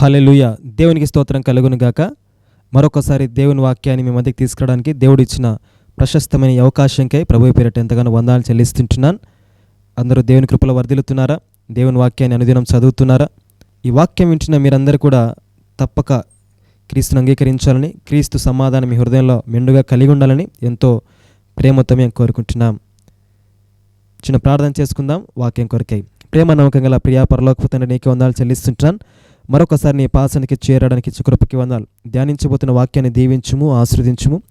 Hallelujah దేవునికి స్తోత్రం కలుగును గాక. మరొకసారి దేవుని వాక్యాన్ని మీ మధ్యకి తీసుకురావడానికి దేవుడు ఇచ్చిన ప్రశస్తమైన ఈ అవకాశంకై ప్రభు పేరిట ఎంతగానో వందాలు చెల్లిస్తుంటున్నాను. అందరూ దేవుని కృపలో వర్ధిల్లుతున్నారా? దేవుని వాక్యాన్ని అనుదినం చదువుతున్నారా? ఈ వాక్యం వింటున్న మీరందరూ కూడా తప్పక క్రీస్తును అంగీకరించాలని క్రీస్తు సమాధానం మీ హృదయంలో మెండుగా కలిగి ఉండాలని ఎంతో ప్రేమతో మేము కోరుకుంటున్నాం. చిన్న ప్రార్థన చేసుకుందాం. వాక్యం కొరకై. ప్రేమ నమ్మకం గల ప్రియా పరలోకపోతే నీకే వందాలు చెల్లిస్తుంటాను మరొకసారి నీ పాసనికి చేరడానికి చుకృపకి వందాలు. ధ్యానించబోతున్న వాక్యాన్ని దీవించుము ఆశ్రదించుము.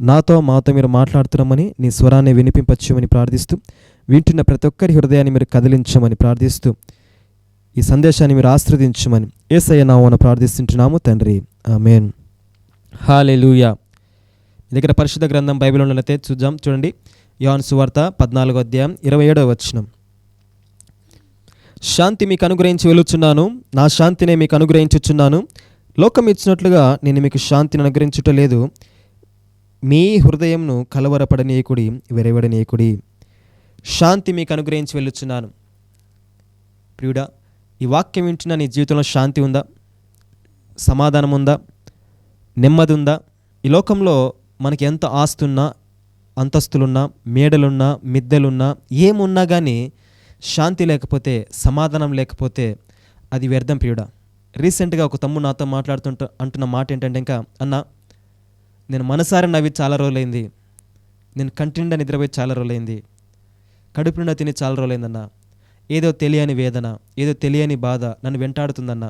నాతో మాతో మీరు మాట్లాడుతున్నామని నీ స్వరాన్ని వినిపించమని ప్రార్థిస్తూ వింటున్న ప్రతి ఒక్కరి హృదయాన్ని మీరు కదిలించమని ప్రార్థిస్తూ ఈ సందేశాన్ని మీరు ఆశ్రదించమని ఏసయ్య నామన ప్రార్థిస్తుంటున్నాము తండ్రి. ఆమెన్. హాలే లూయా దగ్గర పరిశుద్ధ గ్రంథం బైబిల్ ఉన్నట్లయితే చూద్దాం చూడండి. యోన్ సువార్త పద్నాలుగో అధ్యాయం ఇరవై ఏడవ వచ్చినం శాంతి మీకు అనుగ్రహించి వెలుచున్నాను నా శాంతినే మీకు అనుగ్రహించుచున్నాను. లోకం ఇచ్చినట్లుగా నేను మీకు శాంతిని అనుగ్రహించుట లేదు మీ హృదయంను కలవరపడనీయకుడి వెరవడనీయకుడి శాంతి మీకు అనుగ్రహించి వెళ్ళుచున్నాను. ప్రియుడా ఈ వాక్యం వింటున్న నీ జీవితంలో శాంతి ఉందా? సమాధానం ఉందా నెమ్మది ఉందా ఈ లోకంలో మనకి ఎంత ఆస్తున్నా అంతస్తులున్నా మేడలున్నా మిద్దెలున్నా ఏమున్నా కానీ శాంతి లేకపోతే సమాధానం లేకపోతే అది వ్యర్థం ప్రియుడా. రీసెంట్గా ఒక తమ్ముడు నాతో మాట్లాడుతుంట అంటున్న మాట ఏంటంటే ఇంకా అన్న నేను మనసారి నవ్వి చాలా రోజులైంది. నేను కంటి నిద్రపోయి చాలా రోజులైంది. కడుపు నిండా తిని చాలా రోజులైందన్న. ఏదో తెలియని వేదన ఏదో తెలియని బాధ నన్ను వెంటాడుతుందన్న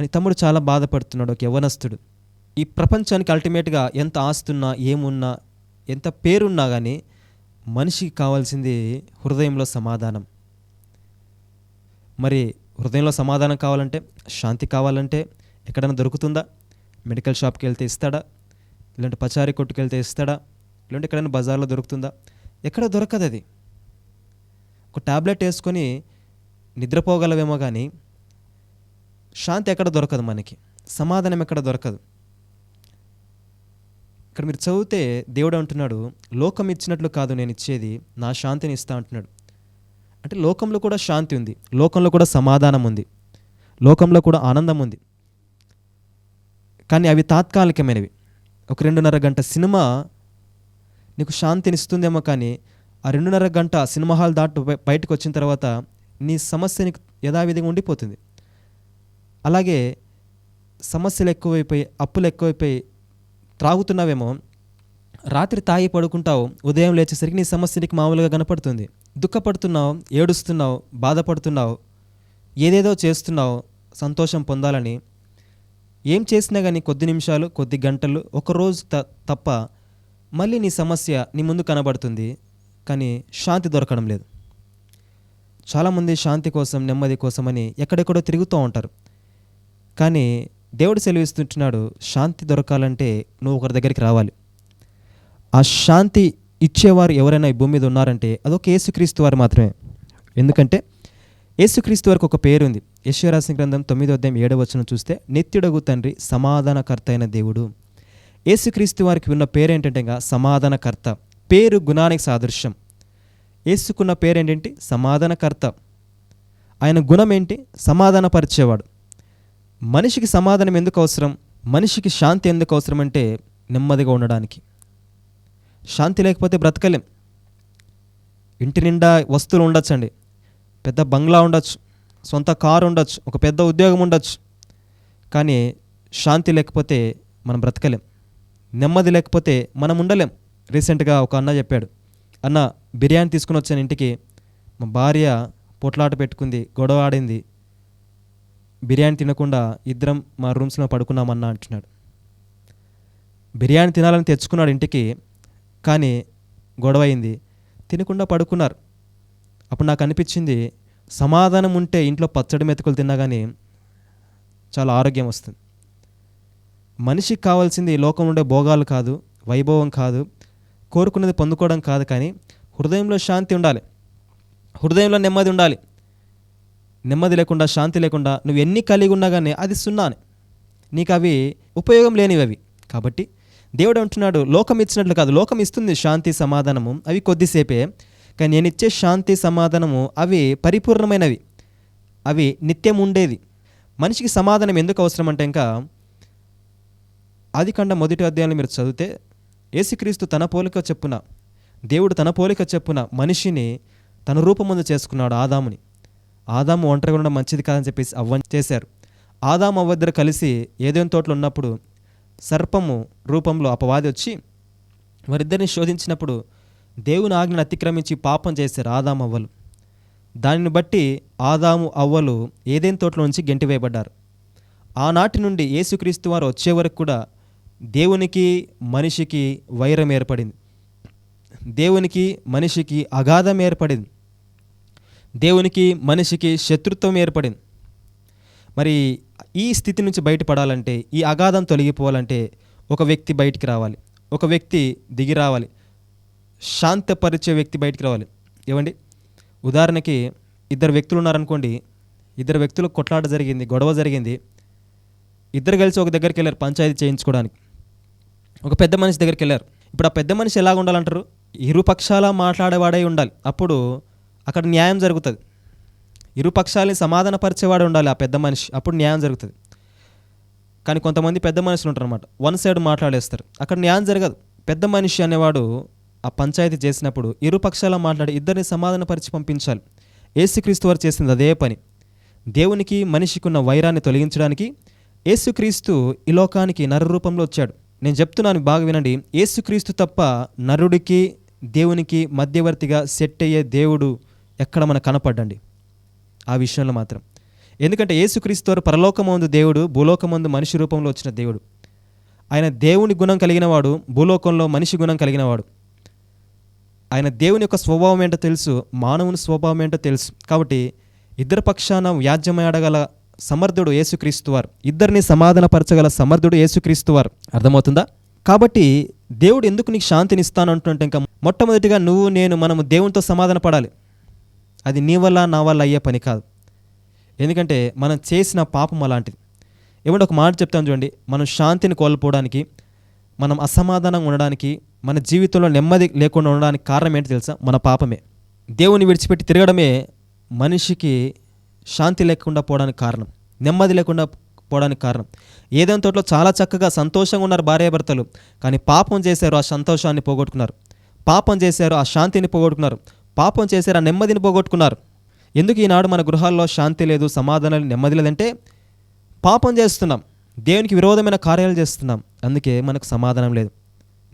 అని తమ్ముడు చాలా బాధపడుతున్నాడు ఒక యవనస్తుడు ఈ ప్రపంచానికి అల్టిమేట్గా ఎంత ఆస్తున్నా ఏమున్నా ఎంత పేరున్నా కానీ మనిషికి కావాల్సింది హృదయంలో సమాధానం. మరి హృదయంలో సమాధానం కావాలంటే శాంతి కావాలంటే ఎక్కడైనా దొరుకుతుందా? మెడికల్ షాప్కి వెళ్తే ఇస్తాడా? ఇలాంటి పచారీ కొట్టుకు వెళ్తే ఇస్తాడా? ఇలాంటి ఎక్కడైనా బజార్లో దొరుకుతుందా? ఎక్కడ దొరకదు అది. ఒక టాబ్లెట్ వేసుకొని నిద్రపోగలవేమో కానీ శాంతి ఎక్కడ దొరకదు మనకి. సమాధానం ఎక్కడ దొరకదు. ఇక్కడ మీరు చదివితే దేవుడు అంటున్నాడు లోకం ఇచ్చినట్లు కాదు నేను ఇచ్చేది నా శాంతిని ఇస్తా అంటున్నాడు. అంటే లోకంలో కూడా శాంతి ఉంది. లోకంలో కూడా సమాధానం ఉంది. లోకంలో కూడా ఆనందం ఉంది. కానీ అవి తాత్కాలికమైనవి. ఒక రెండున్నర గంట సినిమా నీకు శాంతిని ఇస్తుందేమో కానీ ఆ రెండున్నర గంట సినిమా హాల్ దాటి బయటకు వచ్చిన తర్వాత నీ సమస్య నీకు యథావిధిగా ఉండిపోతుంది. అలాగే సమస్యలు ఎక్కువైపోయి అప్పులు ఎక్కువైపోయి త్రాగుతున్నావేమో రాత్రి తాగి పడుకుంటావు ఉదయం లేచేసరికి నీ సమస్య నీకు మామూలుగా కనపడుతుంది. దుఃఖపడుతున్నావు ఏడుస్తున్నావు బాధపడుతున్నావు ఏదేదో చేస్తున్నావు సంతోషం పొందాలని. ఏం చేసినా కానీ కొద్ది నిమిషాలు కొద్ది గంటలు ఒకరోజు త తప్ప మళ్ళీ నీ సమస్య నీ ముందు కనబడుతుంది కానీ శాంతి దొరకడం లేదు. చాలామంది శాంతి కోసం నెమ్మది కోసమని ఎక్కడెక్కడో తిరుగుతూ ఉంటారు. కానీ దేవుడు సెలవిస్తుంటున్నాడు శాంతి దొరకాలంటే నువ్వు ఒకరి దగ్గరికి రావాలి. ఆ శాంతి ఇచ్చేవారు ఎవరైనా ఈ భూమి మీద ఉన్నారంటే అదొక యేసుక్రీస్తు వారు మాత్రమే. ఎందుకంటే యేసుక్రీస్తు వారికి ఒక పేరు ఉంది యశ్వరాసిన గ్రంథం తొమ్మిదో అధ్యాయం ఏడవ వచనం చూస్తే నిత్యుడగు తండ్రి సమాధానకర్త అయిన దేవుడు. యేసుక్రీస్తు వారికి ఉన్న పేరు ఏంటంటే సమాధానకర్త. పేరు గుణానికి సాదృశ్యం. యేసుకున్న పేరు ఏంటంటే సమాధానకర్త. ఆయన గుణం ఏంటి? సమాధానపరిచేవాడు. మనిషికి సమాధానం ఎందుకు అవసరం? మనిషికి శాంతి ఎందుకు అవసరం అంటే నెమ్మదిగా ఉండడానికి. శాంతి లేకపోతే బ్రతకలేం. ఇంటి నిండా వస్తువులు ఉండొచ్చండి. పెద్ద బంగ్లా ఉండొచ్చు సొంత కారు ఉండొచ్చు ఒక పెద్ద ఉద్యోగం ఉండొచ్చు. కానీ శాంతి లేకపోతే మనం బ్రతకలేం. నెమ్మది లేకపోతే మనం ఉండలేం. రీసెంట్గా ఒక అన్న చెప్పాడు. అన్న బిర్యానీ తీసుకుని వచ్చాను ఇంటికి. మా భార్య పొట్లాట పెట్టుకుంది గొడవ ఆడింది. బిర్యానీ తినకుండా ఇద్దరం మా రూమ్స్లో పడుకున్నామన్నా అంటున్నాడు. బిర్యానీ తినాలని తెచ్చుకున్నాడు ఇంటికి. కానీ గొడవ అయింది తినకుండా పడుకున్నారు. అప్పుడు నాకు అనిపించింది సమాధానం ఉంటే ఇంట్లో పచ్చడి మెతుకులు తిన్నా కానీ చాలా ఆరోగ్యం వస్తుంది. మనిషికి కావాల్సింది లోకం ఉండే భోగాలు కాదు వైభవం కాదు కోరుకున్నది పొందుకోవడం కాదు కానీ హృదయంలో శాంతి ఉండాలి. హృదయంలో నెమ్మది ఉండాలి. నెమ్మది లేకుండా శాంతి లేకుండా నువ్వు ఎన్ని కలిగి ఉన్నా కానీ అది సున్నా నీకు అవి ఉపయోగం లేనివి అవి కాబట్టి దేవుడు అంటున్నాడు లోకం ఇచ్చినట్లు కాదు లోకం ఇస్తుంది శాంతి సమాధానము. అవి కొద్దిసేపే కానీ నేను ఇచ్చే శాంతి సమాధానము అవి పరిపూర్ణమైనవి. అవి నిత్యం ఉండేది. మనిషికి సమాధానం ఎందుకు అవసరం అంటే ఇంకా ఆది కండ మొదటి అధ్యాయంలో మీరు చదివితే ఏసుక్రీస్తు తన పోలిక చెప్పున దేవుడు తన పోలిక చెప్పున మనిషిని తన రూపముందు చేసుకున్నాడు ఆదాముని. ఆదాము ఒంటరిగా ఉండడం మంచిది కాదని చెప్పేసి అవ్వని చేశారు. ఆదాము అవ్వ ఇద్దరు కలిసి ఏదేం తోటలో ఉన్నప్పుడు సర్పము రూపంలో అపవాది వచ్చి వారిద్దరిని శోధించినప్పుడు దేవుని ఆజ్ఞను అతిక్రమించి పాపం చేశారు ఆదాము అవ్వలు. దానిని బట్టి ఆదాము అవ్వలు ఏదేని తోటలో నుంచి గెంటివేయబడ్డారు ఆనాటి నుండి యేసుక్రీస్తు వారు వచ్చే వరకు కూడా దేవునికి మనిషికి వైరం ఏర్పడింది. దేవునికి మనిషికి అగాధం ఏర్పడింది. దేవునికి మనిషికి శత్రుత్వం ఏర్పడింది. మరి ఈ స్థితి నుంచి బయటపడాలంటే ఈ అగాధం తొలగిపోవాలంటే ఒక వ్యక్తి బయటికి రావాలి. ఒక వ్యక్తి దిగి రావాలి. శాంతపరిచే వ్యక్తి బయటికి రావాలి. ఏమండి? ఉదాహరణకి ఇద్దరు వ్యక్తులు ఉన్నారనుకోండి ఇద్దరు వ్యక్తులు కొట్లాట జరిగింది గొడవ జరిగింది. ఇద్దరు కలిసి ఒక దగ్గరికి వెళ్ళారు పంచాయతీ చేయించుకోవడానికి. ఒక పెద్ద మనిషి దగ్గరికి వెళ్ళారు. ఇప్పుడు ఆ పెద్ద మనిషి ఎలాగ ఉండాలంటారు ఇరు పక్షాల మాట్లాడేవాడై ఉండాలి. అప్పుడు అక్కడ న్యాయం జరుగుతుంది. ఇరు పక్షాలని సమాధానపరిచేవాడు ఉండాలి ఆ పెద్ద మనిషి. అప్పుడు న్యాయం జరుగుతుంది. కానీ కొంతమంది పెద్ద మనుషులు ఉంటారు అనమాట వన్ సైడ్ మాట్లాడేస్తారు. అక్కడ న్యాయం జరగదు. పెద్ద మనిషి అనేవాడు ఆ పంచాయతీ చేసినప్పుడు ఇరు పక్షాల మాట్లాడి ఇద్దరిని సమాధానపరిచి పంపించాలి. ఏసుక్రీస్తు వారు చేసింది అదే పని. దేవునికి మనిషికి ఉన్న వైరాన్ని తొలగించడానికి ఏసుక్రీస్తు ఈ లోకానికి నర రూపంలో వచ్చాడు. నేను చెప్తున్నాను బాగా వినండి. ఏసుక్రీస్తు తప్ప నరుడికి దేవునికి మధ్యవర్తిగా సెట్ అయ్యే దేవుడు ఎక్కడ మనకు కనపడ్డండి. ఆ విషయంలో మాత్రం. ఎందుకంటే యేసుక్రీస్తు వారు పరలోకమందు దేవుడు భూలోకమందు మనిషి రూపంలో వచ్చిన దేవుడు. ఆయన దేవుని గుణం కలిగినవాడు భూలోకంలో మనిషి గుణం కలిగినవాడు. ఆయన దేవుని యొక్క స్వభావం ఏంటో తెలుసు మానవుని స్వభావం ఏంటో తెలుసు. కాబట్టి ఇద్దరు పక్షాన వ్యాజ్యమాడగల సమర్థుడు ఏసుక్రీస్తు వారు ఇద్దరిని సమాధానపరచగల సమర్థుడు యేసుక్రీస్తు వారు. అర్థమవుతుందా? కాబట్టి దేవుడు ఎందుకు నీకు శాంతిని ఇస్తాను అంటుంటే ఇంకా మొట్టమొదటిగా నువ్వు నేను మనము దేవునితో సమాధాన పడాలి అది నీ వల్ల నా వల్ల అయ్యే పని కాదు. ఎందుకంటే మనం చేసిన పాపం అలాంటిది. ఏమంటే ఒక మాట చెప్తాను చూడండి. మనం శాంతిని కోల్పోవడానికి మనం అసమాధానంగా ఉండడానికి మన జీవితంలో నెమ్మది లేకుండా ఉండడానికి కారణం ఏంటి తెలుసా? మన పాపమే. దేవుని విడిచిపెట్టి తిరగడమే మనిషికి శాంతి లేకుండా పోవడానికి కారణం. నెమ్మది లేకుండా పోవడానికి కారణం. ఏదైనా తోటలో చాలా చక్కగా సంతోషంగా ఉన్నారు భార్యాభర్తలు. కానీ పాపం చేశారు ఆ సంతోషాన్ని పోగొట్టుకున్నారు. పాపం చేశారు ఆ శాంతిని పోగొట్టుకున్నారు. పాపం చేశారు ఆ నెమ్మదిని పోగొట్టుకున్నారు. ఎందుకు ఈనాడు మన గృహాల్లో శాంతి లేదు సమాధానాలు నెమ్మది లేదంటే పాపం చేస్తున్నాం దేవునికి విరోధమైన కార్యాలు చేస్తున్నాం. అందుకే మనకు సమాధానం లేదు.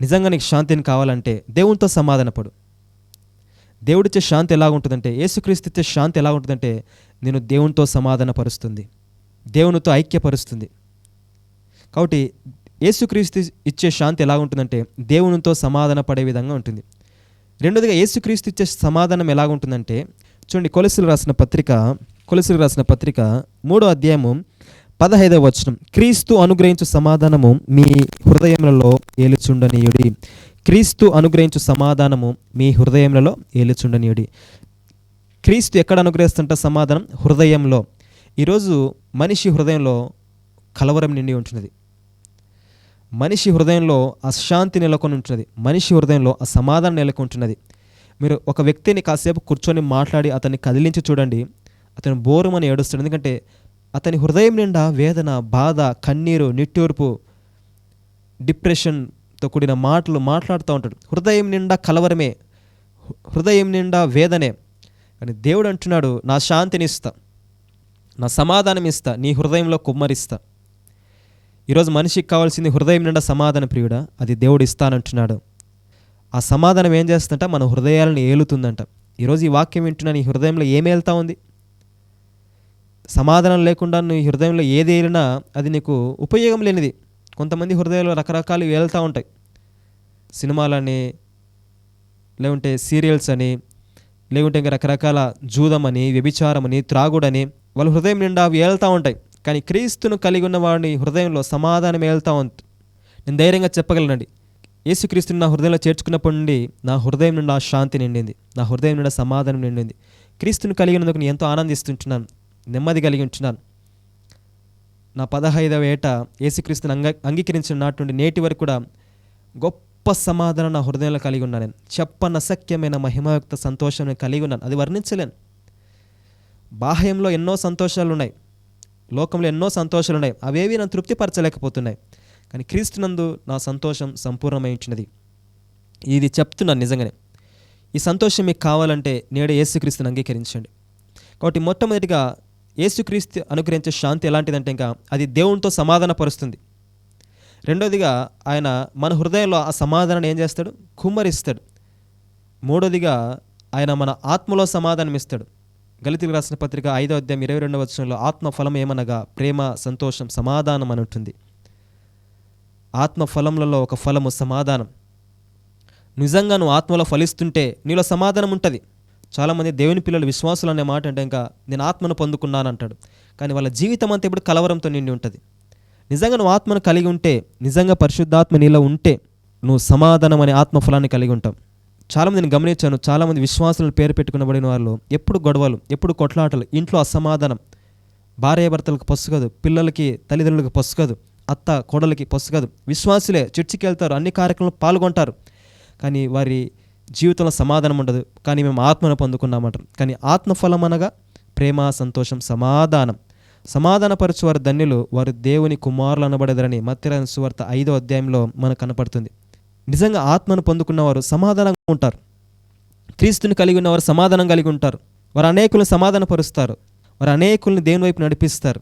నిజంగా నీకు శాంతిని కావాలంటే దేవునితో సమాధానపడు. దేవుడిచ్చే శాంతి ఎలా ఉంటుందంటే యేసుక్రీస్తు ఇచ్చే శాంతి ఎలా ఉంటుందంటే నేను దేవునితో సమాధానపరుస్తుంది. దేవునితో ఐక్యపరుస్తుంది. కాబట్టి యేసుక్రీస్తు ఇచ్చే శాంతి ఎలా ఉంటుందంటే దేవునితో సమాధాన పడే విధంగా ఉంటుంది. రెండోదిగా యేసుక్రీస్తు ఇచ్చే సమాధానం ఎలా ఉంటుందంటే చూడండి కొలసులు రాసిన పత్రిక కొలసులు రాసిన పత్రిక మూడో అధ్యాయము పదహైదవ వచనం. క్రీస్తు అనుగ్రహించు సమాధానము మీ హృదయములలో ఏలుచుండనీయుడి. క్రీస్తు అనుగ్రహించు సమాధానము మీ హృదయములలో ఏలుచుండనీయుడి. క్రీస్తు ఎక్కడ అనుగ్రహిస్తుంట సమాధానం? హృదయంలో. ఈరోజు మనిషి హృదయంలో కలవరం నిండి ఉంటున్నది. మనిషి హృదయంలో అశాంతి నెలకొని ఉంటున్నది. మనిషి హృదయంలో అసమాధానం నెలకొంటున్నది మీరు ఒక వ్యక్తిని కాసేపు కూర్చొని మాట్లాడి అతన్ని కదిలించి చూడండి. అతను బోరుమని ఏడుస్తాడు. ఎందుకంటే అతని హృదయం నిండా వేదన బాధ కన్నీరు నిట్టూర్పు డిప్రెషన్తో కూడిన మాటలు మాట్లాడుతూ ఉంటాడు. హృదయం నిండా కలవరమే హృదయం నిండా వేదనే. కానీ దేవుడు అంటున్నాడు నా శాంతిని ఇస్తా. నా సమాధానం ఇస్తా. నీ హృదయంలో కుమ్మరిస్తా. ఈరోజు మనిషికి కావాల్సింది హృదయం నిండా సమాధాన ప్రియుడా అది దేవుడు ఇస్తానంటున్నాడు. ఆ సమాధానం ఏం చేస్తుందంట? మన హృదయాలను ఏలుతుందంట. ఈరోజు ఈ వాక్యం వింటున్నా నీ హృదయంలో ఏం ఏలుతా ఉంది? సమాధానం లేకుండా నీ హృదయంలో ఏది ఏలినా అది నీకు ఉపయోగం లేనిది. కొంతమంది హృదయంలో రకరకాలు వెళ్తూ ఉంటాయి. సినిమాలని లేకుంటే సీరియల్స్ అని లేకుంటే ఇంకా రకరకాల జూదమని వ్యభిచారమని త్రాగుడని వాళ్ళ హృదయం నిండా అవి ఏళ్తూ ఉంటాయి. కానీ క్రీస్తును కలిగి ఉన్న వాడిని హృదయంలో సమాధానం ఏళ్తా ఉంది నేను ధైర్యంగా చెప్పగలనండి. యేసుక్రీస్తుని నా హృదయంలో చేర్చుకున్నప్పటి నుండి నా హృదయం నుండి ఆ శాంతి నిండింది. నా హృదయం నుండి సమాధానం నిండింది. క్రీస్తుని కలిగినందుకు నేను ఎంతో ఆనందిస్తుంటున్నాను. నెమ్మది కలిగి ఉంటున్నాను. నా పదహైదవ ఏట యేసుక్రీస్తుని అంగ అంగీకరించిన నాటి నుండి నేటి వరకు కూడా గొప్ప సమాధానం నా హృదయంలో కలిగి ఉన్నాను. నేను చెప్పనసక్యమైన మహిమయుక్త సంతోషం నేను కలిగి ఉన్నాను. అది వర్ణించలేను. బాహ్యంలో ఎన్నో సంతోషాలు ఉన్నాయి లోకంలో ఎన్నో సంతోషాలు ఉన్నాయి అవేవి నన్ను తృప్తిపరచలేకపోతున్నాయి. కానీ క్రీస్తునందు నా సంతోషం సంపూర్ణమైంచినది ఇది చెప్తున్నాను నిజంగానే. ఈ సంతోషం మీకు కావాలంటే నేడే యేసుక్రీస్తుని అంగీకరించండి. కాబట్టి మొట్టమొదటిగా యేసుక్రీస్తు అనుగ్రహించే శాంతి ఎలాంటిదంటే ఇంకా అది దేవునితో సమాధానపరుస్తుంది. రెండోదిగా ఆయన మన హృదయంలో ఆ సమాధానాన్ని ఏం చేస్తాడు? కుమ్మరిస్తాడు. మూడోదిగా ఆయన మన ఆత్మలో సమాధానం ఇస్తాడు గళితులు రాసిన పత్రిక ఐదో అధ్యాయం ఇరవై రెండవ వచనంలో ఆత్మ ఫలం ఏమనగా ప్రేమ సంతోషం సమాధానం అని ఉంటుంది. ఆత్మఫలములలో ఒక ఫలము సమాధానం. నిజంగా నువ్వు ఆత్మలో ఫలిస్తుంటే నీలో సమాధానం ఉంటుంది. చాలామంది దేవుని పిల్లలు విశ్వాసులు అనే మాట అంటే ఇంకా నేను ఆత్మను పొందుకున్నాను అంటాడు కానీ వాళ్ళ జీవితం అంతా ఇప్పుడు కలవరంతో నిండి ఉంటుంది. నిజంగా నువ్వు ఆత్మను కలిగి ఉంటే నిజంగా పరిశుద్ధాత్మ నీలో ఉంటే నువ్వు సమాధానం అనే ఆత్మఫలాన్ని కలిగి ఉంటావు. చాలామంది నేను గమనించాను చాలామంది విశ్వాసాలను పేరు పెట్టుకునబడిన వాళ్ళు ఎప్పుడు గొడవలు ఎప్పుడు కొట్లాటలు ఇంట్లో అసమాధానం. భార్యాభర్తలకు పసుగదు పిల్లలకి తల్లిదండ్రులకు పసుగదు అత్త కోడలకి పసుగదు. విశ్వాసులే చర్చికి వెళ్తారు అన్ని కార్యక్రమాలు పాల్గొంటారు. కానీ వారి జీవితంలో సమాధానం ఉండదు. కానీ మేము ఆత్మను పొందుకున్నామంటారు కానీ ఆత్మఫలం అనగా ప్రేమ సంతోషం సమాధానం. సమాధానపరచు వారి ధన్యులు వారు దేవుని కుమారులు అనబడదరని మత్తిరాని సువార్త ఐదో అధ్యాయంలో మనకు కనపడుతుంది. నిజంగా ఆత్మను పొందుకున్నవారు సమాధానంగా ఉంటారు. క్రీస్తుని కలిగి ఉన్నవారు సమాధానం కలిగి ఉంటారు. వారు అనేకులను సమాధానపరుస్తారు. వారు అనేకుల్ని దేవుని వైపు నడిపిస్తారు?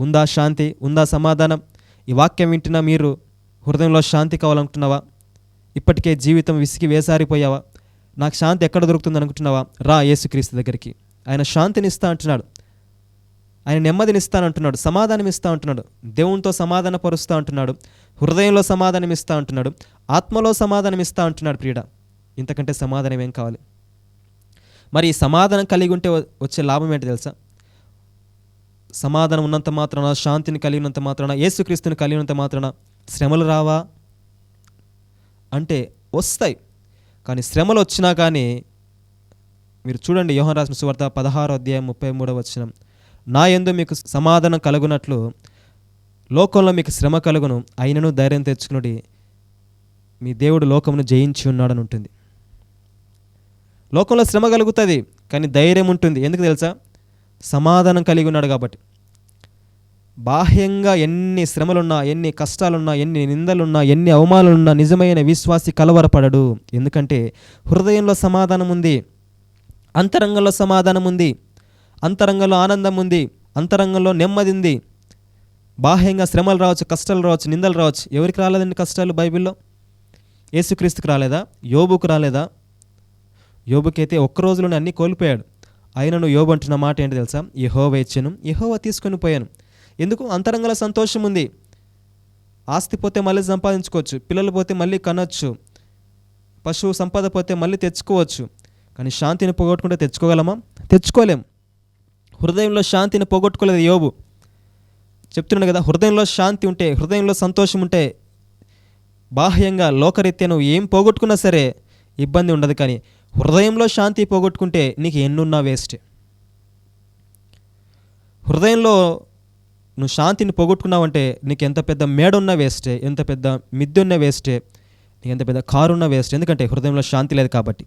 ఉందా శాంతి? ఉందా సమాధానం? ఈ వాక్యం వింటున్నా మీరు హృదయంలో శాంతి కావాలనుకుంటున్నావా? ఇప్పటికే జీవితం విసిగి వేసారిపోయావా? నాకు శాంతి ఎక్కడ దొరుకుతుంది అనుకుంటున్నావా? రా యేసుక్రీస్తు దగ్గరికి. ఆయన శాంతిని ఇస్తా అంటున్నాడు. ఆయన నెమ్మదిని ఇస్తానంటున్నాడు సమాధానం ఇస్తా అంటున్నాడు. దేవునితో సమాధాన పరుస్తూ అంటున్నాడు. హృదయంలో సమాధానం ఇస్తా అంటున్నాడు. ఆత్మలో సమాధానం ఇస్తా అంటున్నాడు ప్రియుడ. ఇంతకంటే సమాధానం ఏం కావాలి? మరి సమాధానం కలిగి ఉంటే వచ్చే లాభం ఏంటి తెలుసా? సమాధానం ఉన్నంత మాత్రాన శాంతిని కలిగినంత మాత్రాన యేసుక్రీస్తుని కలిగినంత మాత్రాన శ్రమలు రావా? అంటే వస్తాయి. కానీ శ్రమలు వచ్చినా కానీ మీరు చూడండి యోహన్ రాసిన సువార్త పదహారో అధ్యాయం ముప్పై మూడవ వచ్చిన నా ఎందు మీకు సమాధానం కలుగునట్లు లోకంలో మీకు శ్రమ కలుగును అయినను ధైర్యం తెచ్చుకునుడి. మీ దేవుడు లోకమును జయించి ఉన్నాడని ఉంటుంది. లోకంలో శ్రమ కలుగుతుంది కానీ ధైర్యం ఉంటుంది. ఎందుకు తెలుసా? సమాధానం కలిగి ఉన్నాడు కాబట్టి. బాహ్యంగా ఎన్ని శ్రమలున్నా ఎన్ని కష్టాలున్నా ఎన్ని నిందలున్నా ఎన్ని అవమానాలున్నా నిజమైన విశ్వాసి కలవరపడడు. ఎందుకంటే హృదయంలో సమాధానం ఉంది అంతరంగంలో సమాధానం ఉంది అంతరంగంలో ఆనందం ఉంది అంతరంగంలో నెమ్మది ఉంది. బాహ్యంగా శ్రమలు రావచ్చు కష్టాలు రావచ్చు నిందలు రావచ్చు. ఎవరికి రాలేదండి కష్టాలు బైబిల్లో? యేసుక్రీస్తుకు రాలేదా? యోబుకు రాలేదా? యోబుకైతే ఒక్క రోజులోనే అన్నీ కోల్పోయాడు. అయినను యోబు అంటున్న మాట ఏంటి తెలుసా? యహోవ ఇచ్చాను యహోవ తీసుకొని పోయాను. ఎందుకు? అంతరంగంలో సంతోషం ఉంది. ఆస్తి పోతే మళ్ళీ సంపాదించుకోవచ్చు పిల్లలు పోతే మళ్ళీ కనొచ్చు పశువు సంపద పోతే మళ్ళీ తెచ్చుకోవచ్చు. కానీ శాంతిని పోగొట్టుకుంటే తెచ్చుకోగలమా? తెచ్చుకోలేం. హృదయంలో శాంతిని పోగొట్టుకోలేదు యోబు. చెప్తున్నాను కదా హృదయంలో శాంతి ఉంటే హృదయంలో సంతోషం ఉంటే బాహ్యంగా లోకరీత్యా నువ్వు ఏం పోగొట్టుకున్నా సరే ఇబ్బంది ఉండదు కానీ హృదయంలో శాంతి పోగొట్టుకుంటే నీకు ఎన్నున్నా వేస్ట్. హృదయంలో నువ్వు శాంతిని పోగొట్టుకున్నావంటే నీకు ఎంత పెద్ద మేడ ఉన్నా వేస్టే ఎంత పెద్ద మిద్దె ఉన్నా వేస్టే నీకు ఎంత పెద్ద కారు ఉన్నా వేస్ట్. ఎందుకంటే హృదయంలో శాంతి లేదు కాబట్టి.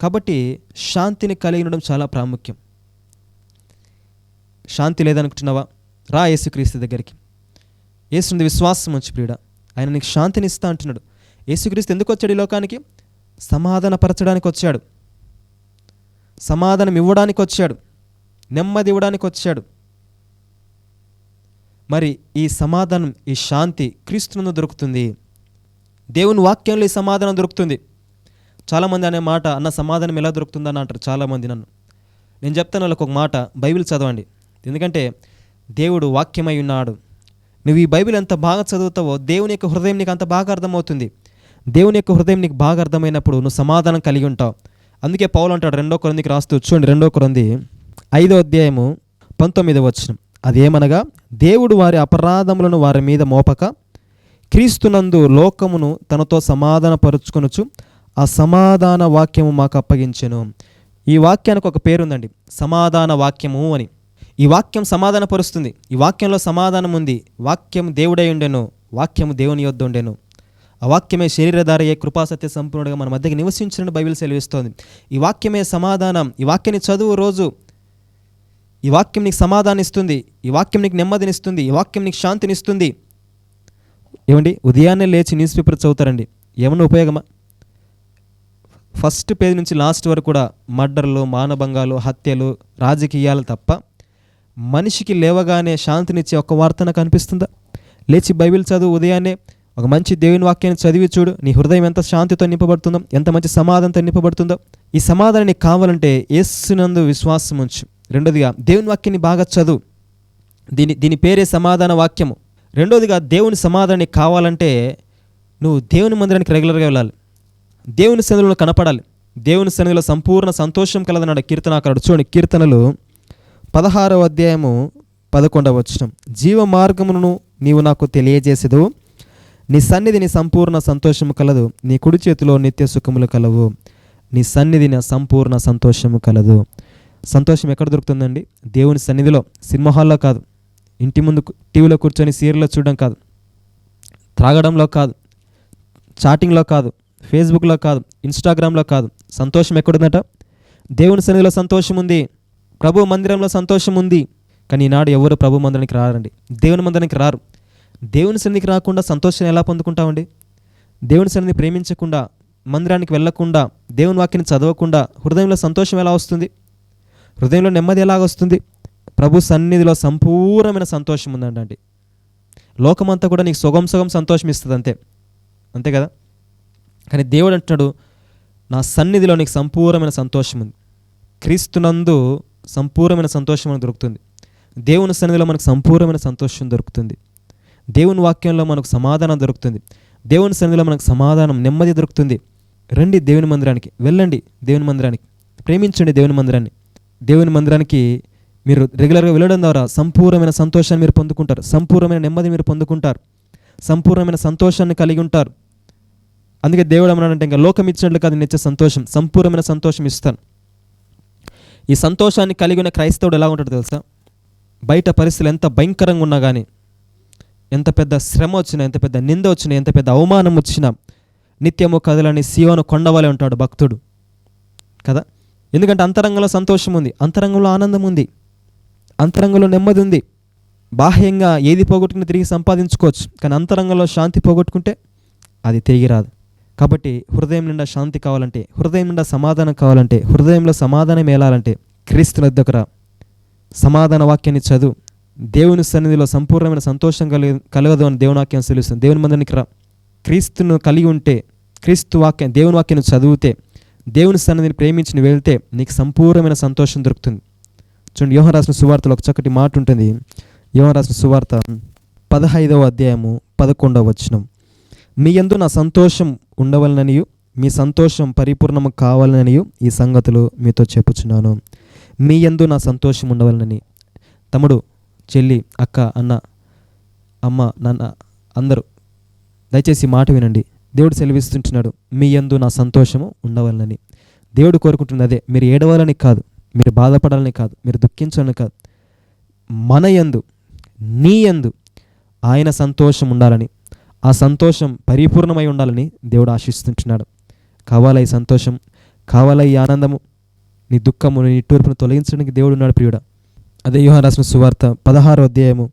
కాబట్టి శాంతిని కలిగి ఉండడం చాలా ప్రాముఖ్యం. శాంతి లేదనుకుంటున్నావా? రా యేసుక్రీస్తు దగ్గరికి. యేసుని విశ్వాసం మంచి ప్రియుడ. ఆయన నీకు శాంతిని ఇస్తా అంటున్నాడు. యేసుక్రీస్తు ఎందుకు వచ్చాడు ఈ లోకానికి? సమాధానపరచడానికి వచ్చాడు. సమాధానం ఇవ్వడానికి వచ్చాడు. నెమ్మది ఇవ్వడానికి వచ్చాడు. మరి ఈ సమాధానం ఈ శాంతి క్రీస్తునందు దొరుకుతుంది. దేవుని వాక్యంలో ఈ సమాధానం దొరుకుతుంది. చాలామంది అనే మాట అన్న సమాధానం ఎలా దొరుకుతుందని అంటారు చాలామంది నన్ను. నేను చెప్తాను వాళ్ళకి ఒక మాట బైబిల్ చదవండి. ఎందుకంటే దేవుడు వాక్యమై ఉన్నాడు. నువ్వు ఈ బైబిల్ ఎంత బాగా చదువుతావో దేవుని యొక్క హృదయం నీకు అంత బాగా అర్థమవుతుంది. దేవుని యొక్క హృదయం నీకు బాగా అర్థమైనప్పుడు నువ్వు సమాధానం కలిగి ఉంటావు. అందుకే పౌలు అంటాడు రెండో కొరందికి రాస్తూ చూడండి రెండో కొరంది ఐదో అధ్యాయము పంతొమ్మిదో వచ్చిన అదేమనగా దేవుడు వారి అపరాధములను వారి మీద మోపక క్రీస్తునందు లోకమును తనతో సమాధానపరుచుకొనుచు ఆ సమాధాన వాక్యము మాకు అప్పగించెను. ఈ వాక్యానికి ఒక పేరుందండి సమాధాన వాక్యము అని. ఈ వాక్యం సమాధానపరుస్తుంది. ఈ వాక్యంలో సమాధానం ఉంది వాక్యం దేవుడై ఉండెను. వాక్యము దేవుని యొద్ద ఉండెను. ఆ వాక్యమే శరీరధారయ్యే కృపాసత్య సంపూర్ణుడిగా మన మధ్యకి నివసించిన బైబిల్ సెలవిస్తోంది. ఈ వాక్యమే సమాధానం. ఈ వాక్యాన్ని చదువు రోజు. ఈ వాక్యం నీకు సమాధానం ఇస్తుంది. ఈ వాక్యం నీకు నెమ్మదినిస్తుంది ఈ వాక్యం నీకు శాంతినిస్తుంది ఏమండి? ఉదయాన్నే లేచి న్యూస్ పేపర్ చదువుతారండి. ఏమన్నా ఉపయోగమా? ఫస్ట్ పేజ్ నుంచి లాస్ట్ వరకు కూడా మర్డర్లు మానభంగాలు హత్యలు రాజకీయాలు తప్ప మనిషికి లేవగానే శాంతినిచ్చే ఒక వార్త నాకు అనిపిస్తుందా? లేచి బైబిల్ చదువు ఉదయాన్నే ఒక మంచి దేవుని వాక్యాన్ని చదివి చూడు. నీ హృదయం ఎంత శాంతితో నింపబడుతుందో ఎంత మంచి సమాధానంతో నింపబడుతుందో. ఈ సమాధానం నీకు కావాలంటే ఏసునందు విశ్వాసం ఉంచు. రెండోదిగా దేవుని వాక్యాన్ని బాగా చదువు. దీని దీని పేరే సమాధాన వాక్యము. రెండోదిగా దేవుని సమాధానం కావాలంటే నువ్వు దేవుని మందిరానికి రెగ్యులర్గా వెళ్ళాలి. దేవుని సన్నిధిలో కనపడాలి. దేవుని సన్నిధిలో సంపూర్ణ సంతోషం కలదన్నాడు కీర్తనాకారుడు చూడండి. కీర్తనలు పదహారవ అధ్యాయము పదకొండవ వచనం. జీవ మార్గమును నీవు నాకు తెలియజేసేదు నీ సన్నిధిని సంపూర్ణ సంతోషము కలదు నీ కుడి చేతిలో నిత్య సుఖములు కలవు. నీ సన్నిధిని సంపూర్ణ సంతోషము కలదు. సంతోషం ఎక్కడ దొరుకుతుందండి? దేవుని సన్నిధిలో సినిమా హాల్లో కాదు. ఇంటి ముందు టీవీలో కూర్చొని సీరియల్లో చూడడం కాదు. త్రాగడంలో కాదు. చాటింగ్లో కాదు. ఫేస్బుక్లో కాదు. ఇన్స్టాగ్రామ్లో కాదు. సంతోషం ఎక్కడుందట? దేవుని సన్నిధిలో సంతోషం ఉంది ప్రభు మందిరంలో సంతోషం ఉంది. కానీ ఈనాడు ఎవరు ప్రభు మందిరానికి రారండి? దేవుని మందిరానికి రారు. దేవుని సన్నిధికి రాకుండా సంతోషం ఎలా పొందుకుంటామండి? దేవుని సన్నిధిని ప్రేమించకుండా మందిరానికి వెళ్ళకుండా దేవుని వాక్యని చదవకుండా హృదయంలో సంతోషం ఎలా వస్తుంది? హృదయంలో నెమ్మది ఎలాగ వస్తుంది? ప్రభు సన్నిధిలో సంపూర్ణమైన సంతోషం ఉందండి లోకమంతా కూడా నీకు సుగం సుగం సంతోషం ఇస్తుంది అంతే. అంతే కదా? కానీ దేవుడు అంటున్నాడు నా సన్నిధిలో నీకు సంపూర్ణమైన సంతోషం ఉంది. క్రీస్తునందు సంపూర్ణమైన సంతోషం మనకు దొరుకుతుంది. దేవుని సన్నిధిలో మనకు సంపూర్ణమైన సంతోషం దొరుకుతుంది. దేవుని వాక్యంలో మనకు సమాధానం దొరుకుతుంది. దేవుని సన్నిధిలో మనకు సమాధానం నెమ్మది దొరుకుతుంది. రండి దేవుని మందిరానికి వెళ్ళండి దేవుని మందిరానికి ప్రేమించండి దేవుని మందిరాన్ని. దేవుని మందిరానికి మీరు రెగ్యులర్గా వెళ్ళడం ద్వారా సంపూర్ణమైన సంతోషాన్ని మీరు పొందుకుంటారు. సంపూర్ణమైన నెమ్మది మీరు పొందుకుంటారు. సంపూర్ణమైన సంతోషాన్ని కలిగి ఉంటారు. అందుకే దేవుడు అన్నాడంటే ఇంకా లోకం ఇచ్చినట్లు కాదు నిత్య సంతోషం. సంపూర్ణమైన సంతోషం ఇస్తాను. ఈ సంతోషాన్ని కలిగి ఉన్న క్రైస్తవుడు ఎలా ఉంటాడు తెలుసా? బయట పరిస్థితులు ఎంత భయంకరంగా ఉన్నా కానీ ఎంత పెద్ద శ్రమ వచ్చినా ఎంత పెద్ద నింద వచ్చినా ఎంత పెద్ద అవమానం వచ్చినా నిత్యము కదలని శివను కొండవలే ఉంటాడు భక్తుడు. కదా? ఎందుకంటే అంతరంగంలో సంతోషం ఉంది అంతరంగంలో ఆనందం ఉంది అంతరంగంలో నెమ్మది ఉంది. బాహ్యంగా ఏది పోగొట్టుకుని తిరిగి సంపాదించుకోవచ్చు కానీ అంతరంగంలో శాంతి పోగొట్టుకుంటే అది తిరిగి రాదు. కాబట్టి హృదయం నిండా శాంతి కావాలంటే హృదయం నిండా సమాధానం కావాలంటే హృదయంలో సమాధానం మేలాలంటే క్రీస్తుల దగ్గర సమాధాన వాక్యాన్ని చదువు. దేవుని సన్నిధిలో సంపూర్ణమైన సంతోషం కలిగి కలగదు అని దేవుని వాక్యం తెలుస్తుంది దేవుని మందిరానికి రా. క్రీస్తును కలిగి ఉంటే క్రీస్తు వాక్యం దేవుని వాక్యాన్ని చదివితే దేవుని సన్నిధిని ప్రేమించి నువ్వు వెళ్తే నీకు సంపూర్ణమైన సంతోషం దొరుకుతుంది. చూడండి యోహన్ రాసిన సువార్తలో ఒక చక్కటి మాట ఉంటుంది. యోహన్ రాసిన సువార్త పదహైదవ అధ్యాయము పదకొండవ వచనం. మీ యందు నా సంతోషం ఉండవలననియు మీ సంతోషం పరిపూర్ణము కావాలననియు ఈ సంగతులు మీతో చెప్పుచున్నాను. మీ యందు నా సంతోషం ఉండవలనని. తమ్ముడు చెల్లి అక్క అన్న అమ్మ నాన్న అందరూ దయచేసి మాట వినండి. దేవుడు సెలవిస్తుంటున్నాడు మీ యందు నా సంతోషము ఉండవలనని. దేవుడు కోరుకుంటున్నది అదే మీరు ఏడవాలని కాదు మీరు బాధపడాలని కాదు మీరు దుఃఖించాలని కాదు. మన యందు నీ యందు ఆయన సంతోషం ఉండాలని ఆ సంతోషం పరిపూర్ణమై ఉండాలని దేవుడు ఆశిస్తుంటున్నాడు. కావాలా ఈ సంతోషం? కావాలా ఈ ఆనందము? నీ దుఃఖము నీ టూర్పును తొలగించడానికి దేవుడు ఉన్నాడు ప్రియుడ. అదే యోహాన్ రాసిన సువార్త పదహారో అధ్యాయము.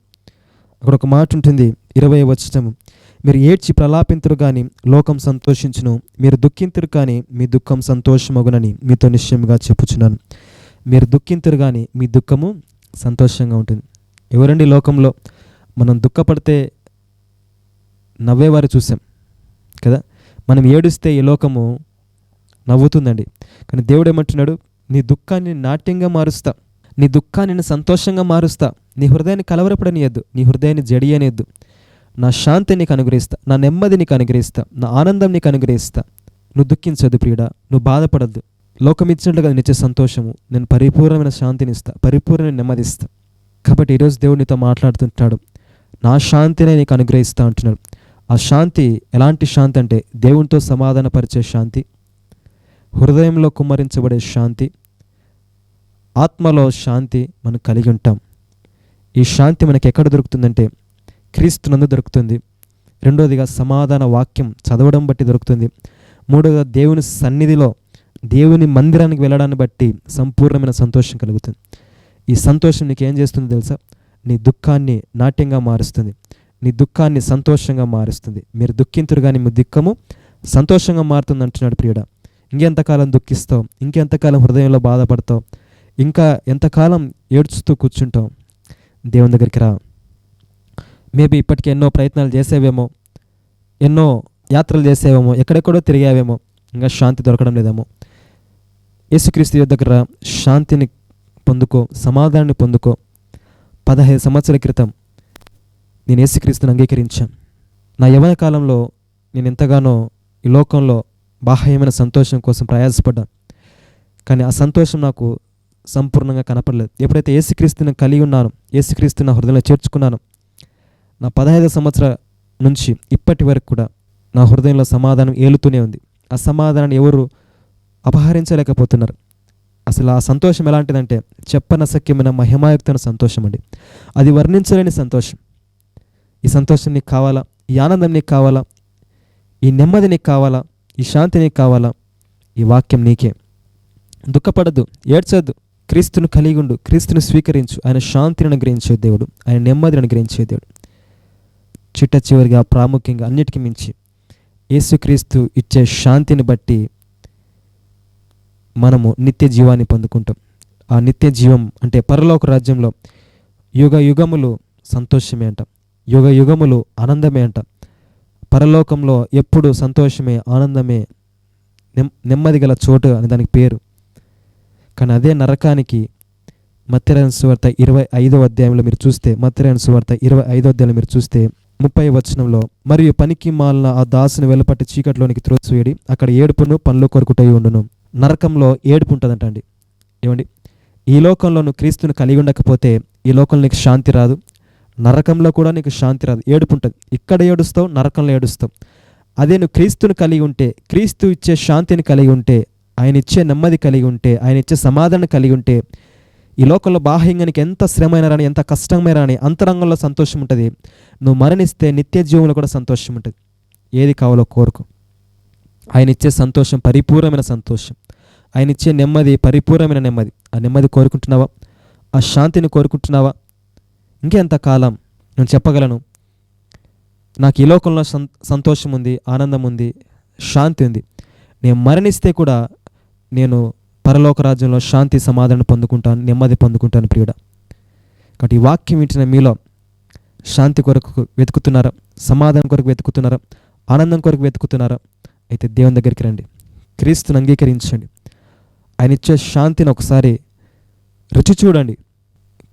అక్కడ ఒక మాట ఉంటుంది ఇరవై వచ్చటము మీరు ఏడ్చి ప్రలాపింతురు కానీ లోకం సంతోషించును మీరు దుఃఖింతురు కానీ మీ దుఃఖం సంతోషమగునని మీతో నిశ్చయంగా చెప్పుచున్నాను. మీరు దుఃఖింతురు కానీ మీ దుఃఖము సంతోషంగా ఉంటుంది. ఎవరండి లోకంలో? మనం దుఃఖపడితే నవ్వేవారు చూసాం కదా? మనం ఏడుస్తే ఈ లోకము నవ్వుతుందండి. కానీ దేవుడు ఏమంటున్నాడు నీ దుఃఖాన్ని నాట్యంగా మారుస్తా. నీ దుఃఖాన్ని నేను సంతోషంగా మారుస్తా. నీ హృదయాన్ని కలవరపడనియద్దు. నీ హృదయాన్ని జడియనియద్దు. నా శాంతి నీకు అనుగ్రహిస్తా. నా నెమ్మది నీకు అనుగ్రహిస్తా. నా ఆనందం నీకు అనుగ్రహిస్తా. నువ్వు దుఃఖించదు ప్రియుడా. నువ్వు బాధపడద్దు. లోకం ఇచ్చినట్లుగా నిచ్చే సంతోషము. నేను పరిపూర్ణమైన శాంతిని ఇస్తా. పరిపూర్ణమైన నెమ్మదిస్తా కాబట్టి ఈరోజు దేవుడు నీతో మాట్లాడుతుంటాడు. నా శాంతినే నీకు అనుగ్రహిస్తా అంటున్నాడు. ఆ శాంతి ఎలాంటి శాంతి అంటే దేవునితో సమాధానపరిచే శాంతి హృదయంలో కుమ్మరించబడే శాంతి ఆత్మలో శాంతి మనం కలిగి ఉంటాం. ఈ శాంతి మనకి ఎక్కడ దొరుకుతుందంటే క్రీస్తునందు దొరుకుతుంది. రెండోదిగా సమాధాన వాక్యం చదవడం బట్టి దొరుకుతుంది. మూడవదిగా దేవుని సన్నిధిలో దేవుని మందిరానికి వెళ్ళడాన్ని బట్టి సంపూర్ణమైన సంతోషం కలుగుతుంది. ఈ సంతోషం నీకు ఏం చేస్తుంది తెలుసా? నీ దుఃఖాన్ని నాట్యంగా మారుస్తుంది. నీ దుఃఖాన్ని సంతోషంగా మారుస్తుంది. మీరు దుఃఖింతురు కానీ మీ దుఃఖము సంతోషంగా మారుతుంది అంటున్నాడు ప్రియుడ. ఇంకెంతకాలం దుఃఖిస్తావు? ఇంకెంతకాలం హృదయంలో బాధపడతావు? ఇంకా ఎంతకాలం ఏడ్చుతూ కూర్చుంటావు? దేవుని దగ్గరికి రా. మేబీ ఇప్పటికి ఎన్నో ప్రయత్నాలు చేసేవేమో ఎన్నో యాత్రలు చేసేవేమో ఎక్కడెక్కడో తిరిగావేమో ఇంకా శాంతి దొరకడం లేదేమో. యేసుక్రీస్తు దగ్గర శాంతిని పొందుకో సమాధానాన్ని పొందుకో. పదహైదు సంవత్సరాల క్రితం నేను యేసుక్రీస్తుని అంగీకరించాను. నా యవన కాలంలో నేను ఎంతగానో ఈ లోకంలో బాహ్యమైన సంతోషం కోసం ప్రయాసపడ్డాను. కానీ ఆ సంతోషం నాకు సంపూర్ణంగా కనపడలేదు. ఎప్పుడైతే ఏసుక్రీస్తుని కలిగి ఉన్నాను యేసుక్రీస్తు నా హృదయంలో చేర్చుకున్నాను నా పదహైదు సంవత్సరాల నుంచి ఇప్పటి వరకు కూడా నా హృదయంలో సమాధానం ఏలుతూనే ఉంది. ఆ సమాధానాన్ని ఎవరు అపహరించలేకపోతున్నారు. అసలు ఆ సంతోషం ఎలాంటిదంటే చెప్పనసక్యమైన మహిమాయుక్తమైన సంతోషం అండి. అది వర్ణించలేని సంతోషం. ఈ సంతోషం నీకు కావాలా? ఈ ఆనందం నీకు కావాలా? ఈ నెమ్మది నీకు కావాలా? ఈ శాంతి నీకు కావాలా? ఈ వాక్యం నీకే. దుఃఖపడద్దు ఏడ్చద్దు. క్రీస్తును కలిగి ఉండు క్రీస్తును స్వీకరించు. ఆయన శాంతిని అనుగ్రహించే దేవుడు ఆయన నెమ్మదిని అనుగ్రహించే దేవుడు. చిట్ట చివరిగా ప్రాముఖ్యంగా అన్నిటికీ మించి యేసుక్రీస్తు ఇచ్చే శాంతిని బట్టి మనము నిత్య జీవాన్ని పొందుకుంటాం. ఆ నిత్య జీవం అంటే పరలోక రాజ్యంలో యుగ యుగములు సంతోషమే అంటాం. యుగ యుగములు ఆనందమే అంట. పరలోకంలో ఎప్పుడు సంతోషమే ఆనందమే నెమ్ నెమ్మది గల చోటు అని దానికి పేరు. కానీ అదే నరకానికి మత్తిరాయన సువార్త ఇరవై ఐదో అధ్యాయంలో మీరు చూస్తే మత్తిరాయన సువార్త ఇరవై ఐదో అధ్యాయంలో మీరు చూస్తే ముప్పై వచనంలో మరియు పనికి మాలిన ఆ దాసుని వెలుపట్టి చీకట్లోనికి త్రోసివేయడి అక్కడ ఏడుపును పనులు కొరుకుటై ఉండును. నరకంలో ఏడుపు ఉంటుందంటండి. ఏమండి? ఈ లోకంలో నువ్వు క్రీస్తుని కలిగి ఉండకపోతే ఈ లోకంలో నీకు శాంతి రాదు నరకంలో కూడా నీకు శాంతి రాదు. ఏడుపు ఉంటుంది ఇక్కడ ఏడుస్తావు నరకంలో ఏడుస్తావు. అదే నువ్వు క్రీస్తుని కలిగి ఉంటే క్రీస్తు ఇచ్చే శాంతిని కలిగి ఉంటే ఆయన ఇచ్చే నెమ్మది కలిగి ఉంటే ఆయన ఇచ్చే సమాధానం కలిగి ఉంటే ఈ లోకంలో బాహ్యంగా నీకు ఎంత శ్రమైన రాని ఎంత కష్టమైన రాని అంతరంగంలో సంతోషం ఉంటుంది. నువ్వు మరణిస్తే నిత్య జీవంలో కూడా సంతోషం ఉంటుంది. ఏది కావాలో కోరుకు. ఆయన ఇచ్చే సంతోషం పరిపూర్ణమైన సంతోషం. ఆయన ఇచ్చే నెమ్మది పరిపూర్ణమైన నెమ్మది. ఆ నెమ్మది కోరుకుంటున్నావా? ఆ శాంతిని కోరుకుంటున్నావా? ఇంకెంతకాలం నేను చెప్పగలను? నాకు ఈ లోకంలో సం- సంతోషం ఉంది ఆనందం ఉంది శాంతి ఉంది నేను మరణిస్తే కూడా నేను పరలోక రాజ్యంలో శాంతి సమాధానం పొందుకుంటాను నెమ్మది పొందుకుంటాను ప్రియుడ. కాబట్టి ఈ వాక్యం వింటిన మీలో శాంతి కొరకు వెతుకుతున్నారా? సమాధానం కొరకు వెతుకుతున్నారా? ఆనందం కొరకు వెతుకుతున్నారా? అయితే దేవుని దగ్గరికి రండి. క్రీస్తుని అంగీకరించండి. ఆయన ఇచ్చే శాంతిని ఒకసారి రుచి చూడండి.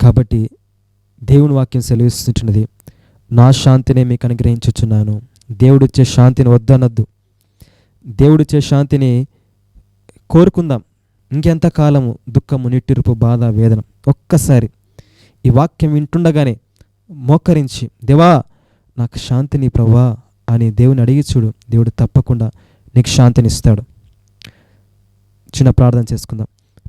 కాబట్టి దేవుని వాక్యం సెలవిస్తున్నది నా శాంతినే మీకు అనుగ్రహించుచున్నాను. దేవుడిచ్చే శాంతిని వద్దనద్దు. దేవుడిచ్చే శాంతిని కోరుకుందాం. ఇంకెంతకాలము దుఃఖము నిట్టిరుపు బాధ వేదన ఒక్కసారి ఈ వాక్యం వింటుండగానే మోకరించి దేవా నాకు శాంతిని ప్రవ్వా అని దేవుని అడిగి చూడు. దేవుడు తప్పకుండా నీకు శాంతినిస్తాడు. చిన్న ప్రార్థన చేసుకుందాం.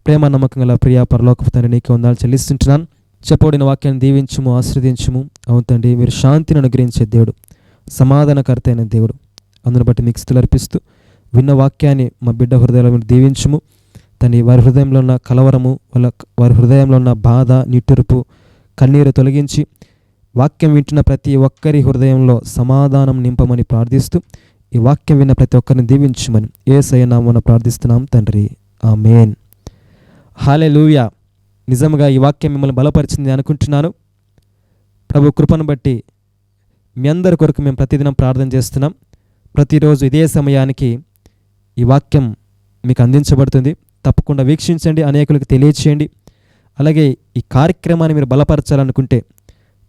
ప్రేమ నమ్మకం గల ప్రియా పరలోకపు తండ్రి నీకు వందాలు చెల్లిస్తుంటున్నాను. చెప్పబడిన వాక్యాన్ని దీవించుము ఆశ్రదించుము అవును తండ్రి మీరు శాంతిని అనుగ్రహించే దేవుడు సమాధానకర్త అయిన దేవుడు. అందును బట్టి మీకు స్థుతులు అర్పిస్తూ విన్న వాక్యాన్ని మా బిడ్డ హృదయాలు మీరు దీవించుము. తండ్రి వారి హృదయంలో ఉన్న కలవరము వాళ్ళ వారి హృదయంలో ఉన్న బాధ నిట్టురుపు కన్నీరు తొలగించి వాక్యం వింటున్న ప్రతి ఒక్కరి హృదయంలో సమాధానం నింపమని ప్రార్థిస్తూ ఈ వాక్యం విన్న ప్రతి ఒక్కరిని దీవించమని ఏ సయనామన ప్రార్థిస్తున్నాం తండ్రి. మెయిన్ హాలే లూయా నిజంగా ఈ వాక్యం మిమ్మల్ని బలపరిచింది అనుకుంటున్నాను. ప్రభు కృపను బట్టి మీ అందరి కొరకు మేము ప్రతిదినం ప్రార్థన చేస్తున్నాం. ప్రతిరోజు ఇదే సమయానికి ఈ వాక్యం మీకు అందించబడుతుంది. తప్పకుండా వీక్షించండి అనేకులకు తెలియచేయండి. అలాగే ఈ కార్యక్రమాన్ని మీరు బలపరచాలనుకుంటే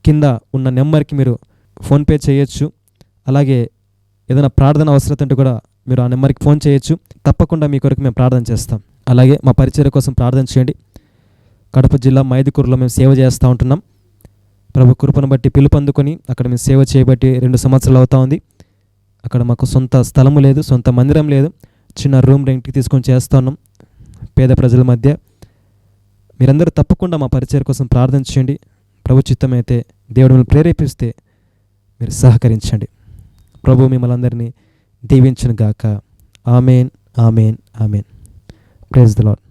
కింద ఉన్న నెంబర్కి మీరు ఫోన్పే చేయొచ్చు. అలాగే ఏదైనా ప్రార్థన అవసరత ఉంటే కూడా మీరు ఆ నెంబర్కి ఫోన్ చేయొచ్చు. తప్పకుండా మీ కొరకు మేము ప్రార్థన చేస్తాం. అలాగే మా పరిచయ కోసం ప్రార్థన చేయండి. కడప జిల్లా మైదుకూరులో మేము సేవ చేస్తూ ఉంటున్నాం. ప్రభు కృపను బట్టి పిలుపందుకొని అక్కడ మేము సేవ చేయబట్టి రెండు సంవత్సరాలు అవుతా ఉంది. అక్కడ మాకు సొంత స్థలము లేదు సొంత మందిరం లేదు. చిన్న రూమ్ రెంట్కి తీసుకొని చేస్తూ ఉన్నాం పేద ప్రజల మధ్య. మీరందరూ తప్పకుండా మా పరిచయం కోసం ప్రార్థన చేయండి. ప్రభు చిత్తమైతే దేవుడు మిమ్మల్ని ప్రేరేపిస్తే మీరు సహకరించండి. ప్రభు మిమ్మల్ని అందరినీ దీవించను గాక amen amen amen. Praise the Lord